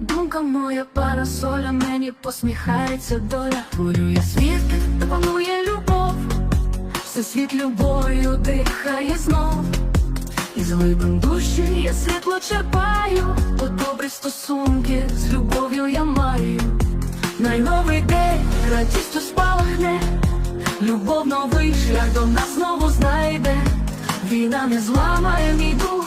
думка моя парасоля, мені посміхається доля. Творю я світ, панує любов, все світ любов'ю дихає знов. І з глибин душі я світло черпаю, то добрі стосунки з любов'ю я маю. Найновий день радістю спалахне, любов новий шлях до нас знову знайде. Війна не зламає, мій дух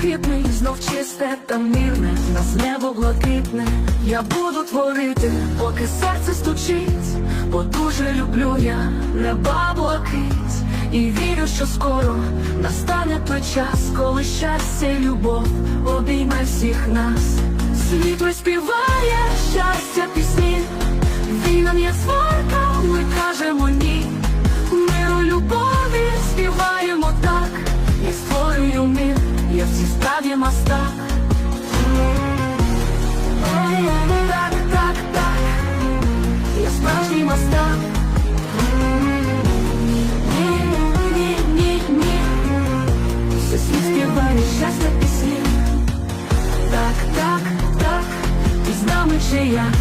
непохитний, знов чисте та мирне, нас небо блакитне. Я буду творити, поки серце стучить, бо дуже люблю я неба блакить. І вірю, що скоро настане той час, коли щастя і любов обійме всіх нас. Світ співає щастя пісні, справі мастак. Так, так, так, я справжній мастак. Ні, ні, ні, ні, все світ. Так, так, так, і з нами чи як.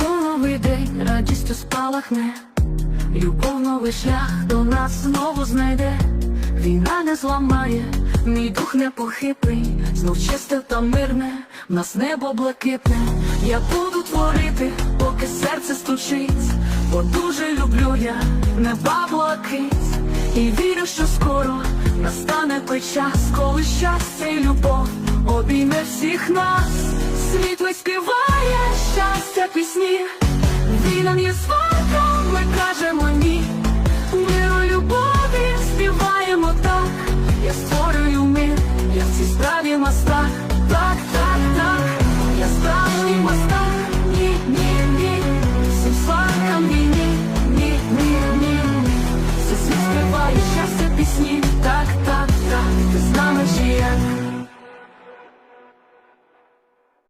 Новий день радістю спалахне, любов новий шлях до нас знову знайде. Війна не зламає, мій дух непохитний, знов чисте та мирне, в нас небо блакитне. Я буду творити, поки серце стучить, бо дуже люблю я неба блакить. І вірю, що скоро настане той час, коли щастя і любов обійме всіх нас. Світ співає щастя пісні, війна не своє.